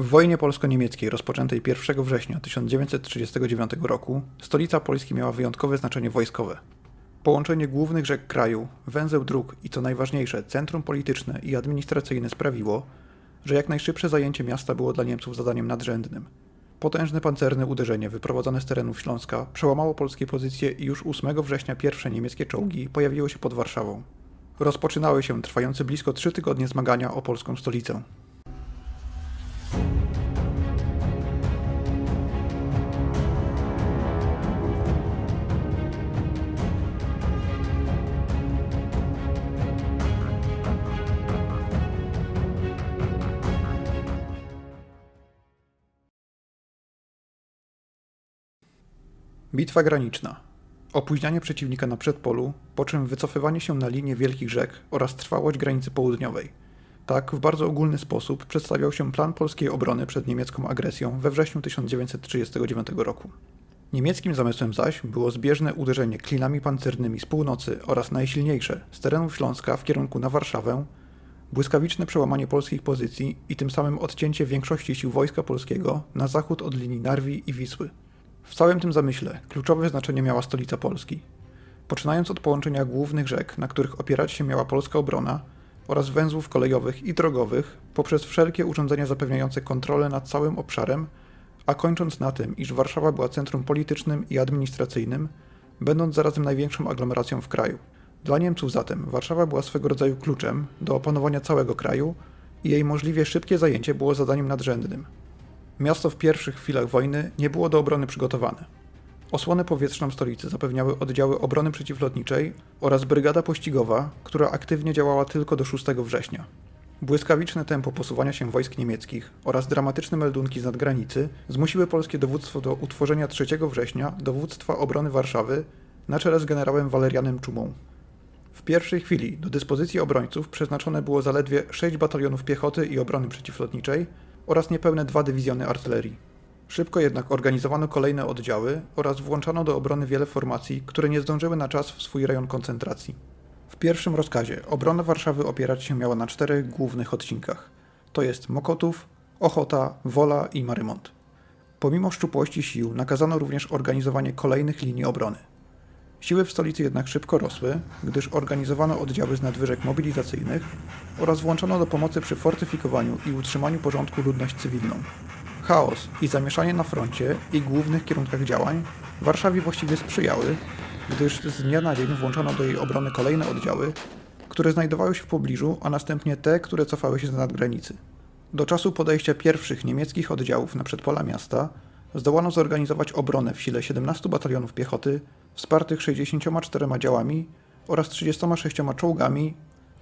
W wojnie polsko-niemieckiej rozpoczętej 1 września 1939 roku stolica Polski miała wyjątkowe znaczenie wojskowe. Połączenie głównych rzek kraju, węzeł dróg i co najważniejsze centrum polityczne i administracyjne sprawiło, że jak najszybsze zajęcie miasta było dla Niemców zadaniem nadrzędnym. Potężne pancerne uderzenie wyprowadzone z terenów Śląska przełamało polskie pozycje i już 8 września pierwsze niemieckie czołgi pojawiły się pod Warszawą. Rozpoczynały się trwające blisko trzy tygodnie zmagania o polską stolicę. Bitwa graniczna. Opóźnianie przeciwnika na przedpolu, po czym wycofywanie się na linię wielkich rzek oraz trwałość granicy południowej. Tak, w bardzo ogólny sposób przedstawiał się plan polskiej obrony przed niemiecką agresją we wrześniu 1939 roku. Niemieckim zamysłem zaś było zbieżne uderzenie klinami pancernymi z północy oraz najsilniejsze z terenów Śląska w kierunku na Warszawę, błyskawiczne przełamanie polskich pozycji i tym samym odcięcie większości sił wojska polskiego na zachód od linii Narwi i Wisły. W całym tym zamyśle kluczowe znaczenie miała stolica Polski. Poczynając od połączenia głównych rzek, na których opierać się miała polska obrona, oraz węzłów kolejowych i drogowych, poprzez wszelkie urządzenia zapewniające kontrolę nad całym obszarem, a kończąc na tym, iż Warszawa była centrum politycznym i administracyjnym, będąc zarazem największą aglomeracją w kraju. Dla Niemców zatem Warszawa była swego rodzaju kluczem do opanowania całego kraju i jej możliwie szybkie zajęcie było zadaniem nadrzędnym. Miasto w pierwszych chwilach wojny nie było do obrony przygotowane. Osłonę powietrzną stolicy zapewniały oddziały obrony przeciwlotniczej oraz brygada pościgowa, która aktywnie działała tylko do 6 września. Błyskawiczne tempo posuwania się wojsk niemieckich oraz dramatyczne meldunki z nadgranicy zmusiły polskie dowództwo do utworzenia 3 września dowództwa obrony Warszawy na czele z generałem Walerianem Czumą. W pierwszej chwili do dyspozycji obrońców przeznaczone było zaledwie 6 batalionów piechoty i obrony przeciwlotniczej oraz niespełne dwa dywizjony artylerii. Szybko jednak organizowano kolejne oddziały oraz włączano do obrony wiele formacji, które nie zdążyły na czas w swój rejon koncentracji. W pierwszym rozkazie obrona Warszawy opierać się miała na czterech głównych odcinkach. To jest Mokotów, Ochota, Wola i Marymont. Pomimo szczupłości sił nakazano również organizowanie kolejnych linii obrony. Siły w stolicy jednak szybko rosły, gdyż organizowano oddziały z nadwyżek mobilizacyjnych oraz włączono do pomocy przy fortyfikowaniu i utrzymaniu porządku ludność cywilną. Chaos i zamieszanie na froncie i głównych kierunkach działań Warszawie właściwie sprzyjały, gdyż z dnia na dzień włączono do jej obrony kolejne oddziały, które znajdowały się w pobliżu, a następnie te, które cofały się z nadgranicy. Do czasu podejścia pierwszych niemieckich oddziałów na przedpola miasta zdołano zorganizować obronę w sile 17 batalionów piechoty, wspartych 64 działami oraz 36 czołgami,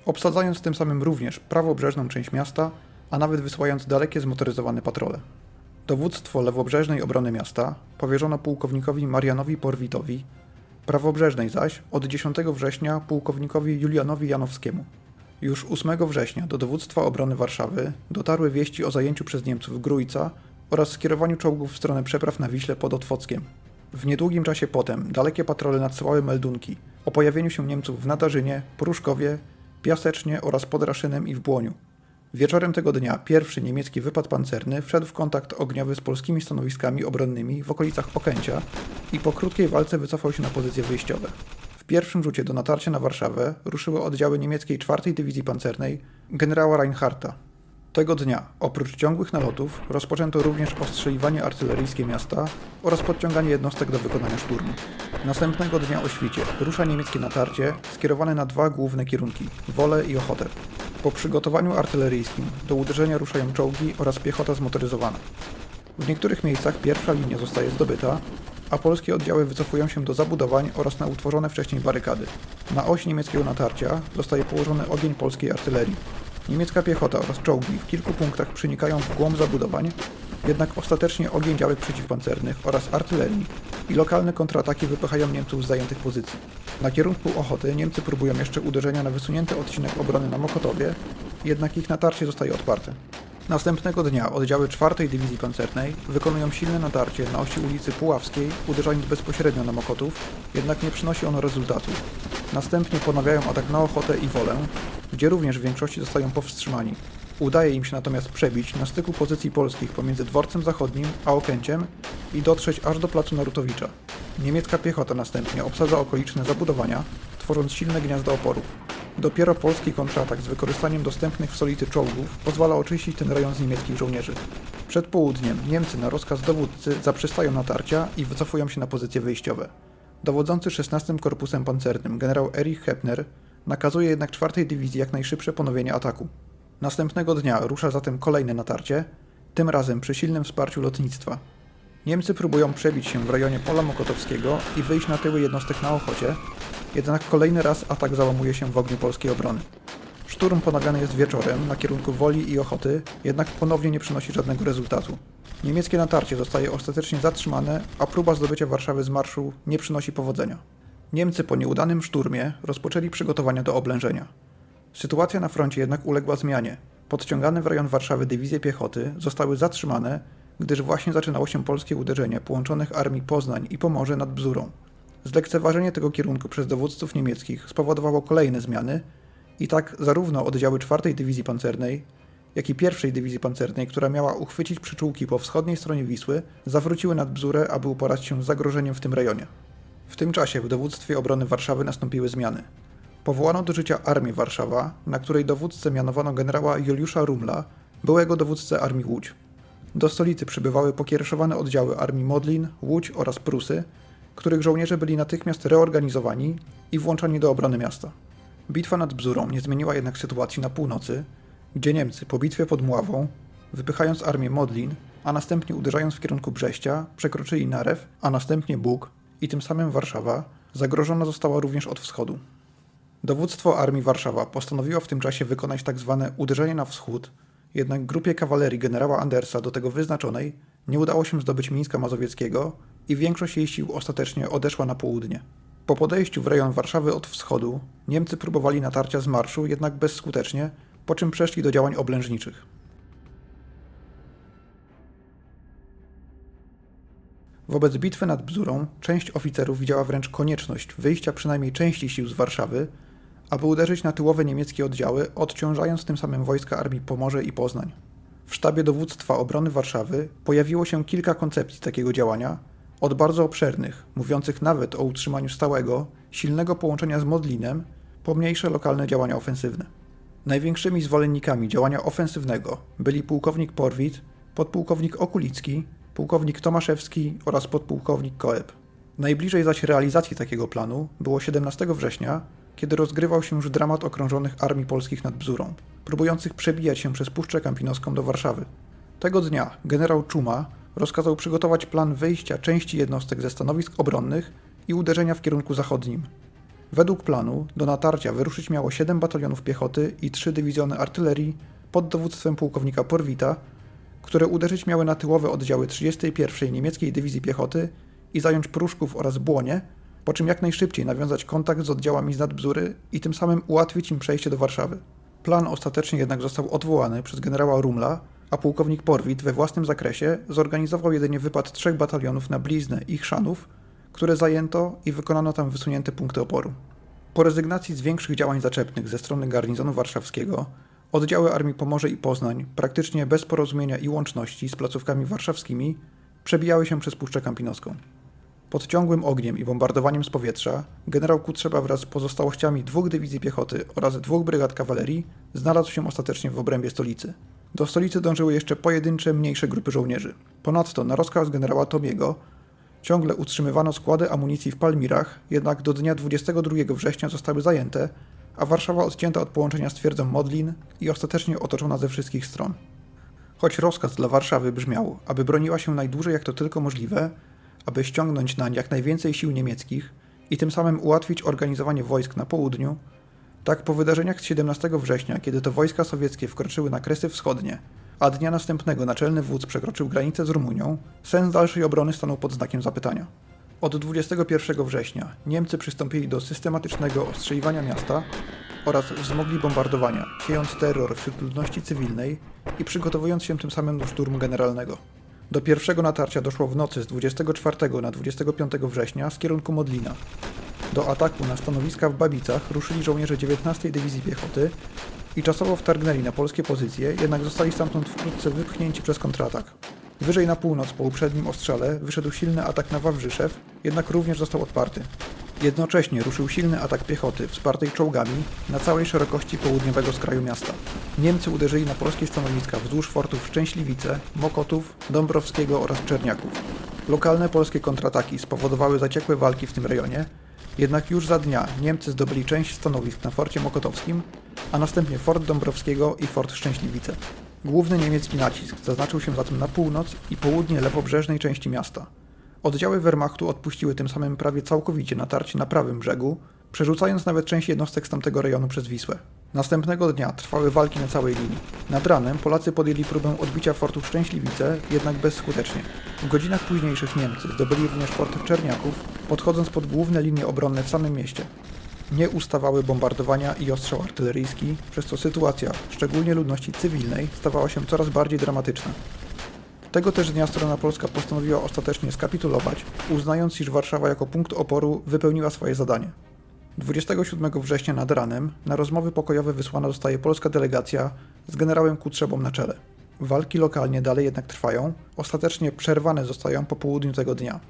obsadzając tym samym również prawobrzeżną część miasta, a nawet wysyłając dalekie zmotoryzowane patrole. Dowództwo lewobrzeżnej obrony miasta powierzono pułkownikowi Marianowi Porwitowi, prawobrzeżnej zaś od 10 września pułkownikowi Julianowi Janowskiemu. Już 8 września do dowództwa obrony Warszawy dotarły wieści o zajęciu przez Niemców Grójca oraz skierowaniu czołgów w stronę przepraw na Wiśle pod Otwockiem. W niedługim czasie potem dalekie patrole nadsyłały meldunki o pojawieniu się Niemców w Nadarzynie, Pruszkowie, Piasecznie oraz pod Raszynem i w Błoniu. Wieczorem tego dnia pierwszy niemiecki wypad pancerny wszedł w kontakt ogniowy z polskimi stanowiskami obronnymi w okolicach Okęcia i po krótkiej walce wycofał się na pozycje wyjściowe. W pierwszym rzucie do natarcia na Warszawę ruszyły oddziały niemieckiej 4 Dywizji Pancernej generała Reinhardta. Tego dnia, oprócz ciągłych nalotów, rozpoczęto również ostrzeliwanie artyleryjskie miasta oraz podciąganie jednostek do wykonania szturmu. Następnego dnia o świcie rusza niemieckie natarcie skierowane na dwa główne kierunki Wolę i Ochotę. Po przygotowaniu artyleryjskim do uderzenia ruszają czołgi oraz piechota zmotoryzowana. W niektórych miejscach pierwsza linia zostaje zdobyta, a polskie oddziały wycofują się do zabudowań oraz na utworzone wcześniej barykady. Na oś niemieckiego natarcia zostaje położony ogień polskiej artylerii. Niemiecka piechota oraz czołgi w kilku punktach przenikają w głąb zabudowań, jednak ostatecznie ogień działek przeciwpancernych oraz artylerii i lokalne kontrataki wypychają Niemców z zajętych pozycji. Na kierunku Ochoty Niemcy próbują jeszcze uderzenia na wysunięty odcinek obrony na Mokotowie, jednak ich natarcie zostaje odparte. Następnego dnia oddziały 4 Dywizji Pancernej wykonują silne natarcie na osi ulicy Puławskiej, uderzając bezpośrednio na Mokotów, jednak nie przynosi ono rezultatu. Następnie ponawiają atak na Ochotę i Wolę, gdzie również w większości zostają powstrzymani. Udaje im się natomiast przebić na styku pozycji polskich pomiędzy dworcem zachodnim a Okęciem i dotrzeć aż do placu Narutowicza. Niemiecka piechota następnie obsadza okoliczne zabudowania, tworząc silne gniazda oporu. Dopiero polski kontratak z wykorzystaniem dostępnych w stolicy czołgów pozwala oczyścić ten rejon z niemieckich żołnierzy. Przed południem Niemcy na rozkaz dowódcy zaprzestają natarcia i wycofują się na pozycje wyjściowe. Dowodzący 16 Korpusem Pancernym generał Erich Heppner nakazuje jednak 4 Dywizji jak najszybsze ponowienie ataku. Następnego dnia rusza zatem kolejne natarcie, tym razem przy silnym wsparciu lotnictwa. Niemcy próbują przebić się w rejonie pola Mokotowskiego i wyjść na tyły jednostek na Ochocie, jednak kolejny raz atak załamuje się w ogniu polskiej obrony. Szturm ponawiany jest wieczorem na kierunku Woli i Ochoty, jednak ponownie nie przynosi żadnego rezultatu. Niemieckie natarcie zostaje ostatecznie zatrzymane, a próba zdobycia Warszawy z marszu nie przynosi powodzenia. Niemcy po nieudanym szturmie rozpoczęli przygotowania do oblężenia. Sytuacja na froncie jednak uległa zmianie. Podciągane w rejon Warszawy dywizje piechoty zostały zatrzymane, gdyż właśnie zaczynało się polskie uderzenie połączonych armii Poznań i Pomorze nad Bzurą. Zlekceważenie tego kierunku przez dowódców niemieckich spowodowało kolejne zmiany i tak zarówno oddziały 4 Dywizji Pancernej, jak i 1 Dywizji Pancernej, która miała uchwycić przyczółki po wschodniej stronie Wisły, zawróciły nad Bzurę, aby uporać się z zagrożeniem w tym rejonie. W tym czasie w dowództwie obrony Warszawy nastąpiły zmiany. Powołano do życia Armię Warszawa, na której dowódcę mianowano generała Juliusza Rumla, byłego dowódcę Armii Łódź. Do stolicy przybywały pokiereszowane oddziały Armii Modlin, Łódź oraz Prusy, których żołnierze byli natychmiast reorganizowani i włączani do obrony miasta. Bitwa nad Bzurą nie zmieniła jednak sytuacji na północy, gdzie Niemcy po bitwie pod Mławą, wypychając armię Modlin, a następnie uderzając w kierunku Brześcia, przekroczyli Narew, a następnie Bóg i tym samym Warszawa zagrożona została również od wschodu. Dowództwo Armii Warszawa postanowiło w tym czasie wykonać tzw. uderzenie na wschód, jednak grupie kawalerii generała Andersa do tego wyznaczonej nie udało się zdobyć Mińska Mazowieckiego i większość jej sił ostatecznie odeszła na południe. Po podejściu w rejon Warszawy od wschodu Niemcy próbowali natarcia z marszu, jednak bezskutecznie, po czym przeszli do działań oblężniczych. Wobec bitwy nad Bzurą część oficerów widziała wręcz konieczność wyjścia przynajmniej części sił z Warszawy, aby uderzyć na tyłowe niemieckie oddziały, odciążając tym samym wojska armii Pomorze i Poznań. W sztabie dowództwa obrony Warszawy pojawiło się kilka koncepcji takiego działania, od bardzo obszernych, mówiących nawet o utrzymaniu stałego, silnego połączenia z Modlinem, po mniejsze lokalne działania ofensywne. Największymi zwolennikami działania ofensywnego byli pułkownik Porwit, podpułkownik Okulicki, pułkownik Tomaszewski oraz podpułkownik Koeb. Najbliżej zaś realizacji takiego planu było 17 września, kiedy rozgrywał się już dramat okrążonych armii polskich nad Bzurą, próbujących przebijać się przez Puszczę Kampinoską do Warszawy. Tego dnia generał Czuma rozkazał przygotować plan wyjścia części jednostek ze stanowisk obronnych i uderzenia w kierunku zachodnim. Według planu do natarcia wyruszyć miało 7 batalionów piechoty i 3 dywizjony artylerii pod dowództwem pułkownika Porwita, które uderzyć miały na tyłowe oddziały 31. Niemieckiej Dywizji Piechoty i zająć Pruszków oraz Błonie, po czym jak najszybciej nawiązać kontakt z oddziałami z Nadbzury i tym samym ułatwić im przejście do Warszawy. Plan ostatecznie jednak został odwołany przez generała Rumla, a pułkownik Porwit we własnym zakresie zorganizował jedynie wypad trzech batalionów na Bliznę i Chrzanów, które zajęto i wykonano tam wysunięte punkty oporu. Po rezygnacji z większych działań zaczepnych ze strony garnizonu warszawskiego, oddziały Armii Pomorze i Poznań, praktycznie bez porozumienia i łączności z placówkami warszawskimi, przebijały się przez Puszczę Kampinoską. Pod ciągłym ogniem i bombardowaniem z powietrza generał Kutrzeba wraz z pozostałościami dwóch dywizji piechoty oraz dwóch brygad kawalerii znalazł się ostatecznie w obrębie stolicy. Do stolicy dążyły jeszcze pojedyncze, mniejsze grupy żołnierzy. Ponadto na rozkaz generała Tomiego ciągle utrzymywano składy amunicji w Palmirach, jednak do dnia 22 września zostały zajęte, a Warszawa odcięta od połączenia z twierdzą Modlin i ostatecznie otoczona ze wszystkich stron. Choć rozkaz dla Warszawy brzmiał, aby broniła się najdłużej jak to tylko możliwe, aby ściągnąć nań jak najwięcej sił niemieckich i tym samym ułatwić organizowanie wojsk na południu, tak po wydarzeniach z 17 września, kiedy to wojska sowieckie wkroczyły na Kresy Wschodnie, a dnia następnego naczelny wódz przekroczył granicę z Rumunią, sens dalszej obrony stanął pod znakiem zapytania. Od 21 września Niemcy przystąpili do systematycznego ostrzeliwania miasta oraz wzmogli bombardowania, siejąc terror wśród ludności cywilnej i przygotowując się tym samym do szturmu generalnego. Do pierwszego natarcia doszło w nocy z 24 na 25 września z kierunku Modlina. Do ataku na stanowiska w Babicach ruszyli żołnierze 19 Dywizji Piechoty i czasowo wtargnęli na polskie pozycje, jednak zostali stamtąd wkrótce wypchnięci przez kontratak. Wyżej na północ po uprzednim ostrzale wyszedł silny atak na Wawrzyszew, jednak również został odparty. Jednocześnie ruszył silny atak piechoty, wspartej czołgami, na całej szerokości południowego skraju miasta. Niemcy uderzyli na polskie stanowiska wzdłuż fortów Szczęśliwice, Mokotów, Dąbrowskiego oraz Czerniaków. Lokalne polskie kontrataki spowodowały zaciekłe walki w tym rejonie, jednak już za dnia Niemcy zdobyli część stanowisk na forcie Mokotowskim, a następnie fort Dąbrowskiego i fort Szczęśliwice. Główny niemiecki nacisk zaznaczył się zatem na północ i południe lewobrzeżnej części miasta. Oddziały Wehrmachtu odpuściły tym samym prawie całkowicie natarcie na prawym brzegu, przerzucając nawet część jednostek z tamtego rejonu przez Wisłę. Następnego dnia trwały walki na całej linii. Nad ranem Polacy podjęli próbę odbicia fortu Szczęśliwice, jednak bezskutecznie. W godzinach późniejszych Niemcy zdobyli również fort Czerniaków, podchodząc pod główne linie obronne w samym mieście. Nie ustawały bombardowania i ostrzał artyleryjski, przez co sytuacja, szczególnie ludności cywilnej, stawała się coraz bardziej dramatyczna. Tego też dnia strona polska postanowiła ostatecznie skapitulować, uznając, iż Warszawa jako punkt oporu wypełniła swoje zadanie. 27 września nad ranem na rozmowy pokojowe wysłana zostaje polska delegacja z generałem Kutrzebą na czele. Walki lokalnie dalej jednak trwają, ostatecznie przerwane zostają po południu tego dnia.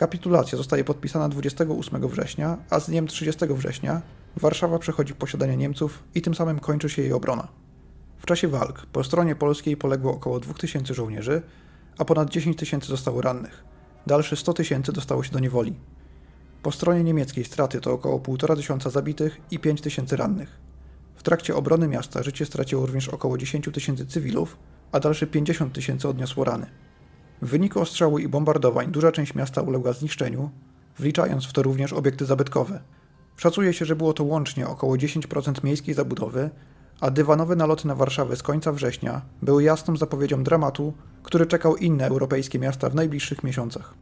Kapitulacja zostaje podpisana 28 września, a z dniem 30 września Warszawa przechodzi posiadanie Niemców i tym samym kończy się jej obrona. W czasie walk po stronie polskiej poległo około 2000 żołnierzy, a ponad 10 tysięcy zostało rannych. Dalsze 100 tysięcy dostało się do niewoli. Po stronie niemieckiej straty to około 1,5 tysiąca zabitych i 5 tysięcy rannych. W trakcie obrony miasta życie straciło również około 10 tysięcy cywilów, a dalsze 50 tysięcy odniosło rany. W wyniku ostrzału i bombardowań duża część miasta uległa zniszczeniu, wliczając w to również obiekty zabytkowe. Szacuje się, że było to łącznie około 10% miejskiej zabudowy, a dywanowe naloty na Warszawę z końca września były jasną zapowiedzią dramatu, który czekał inne europejskie miasta w najbliższych miesiącach.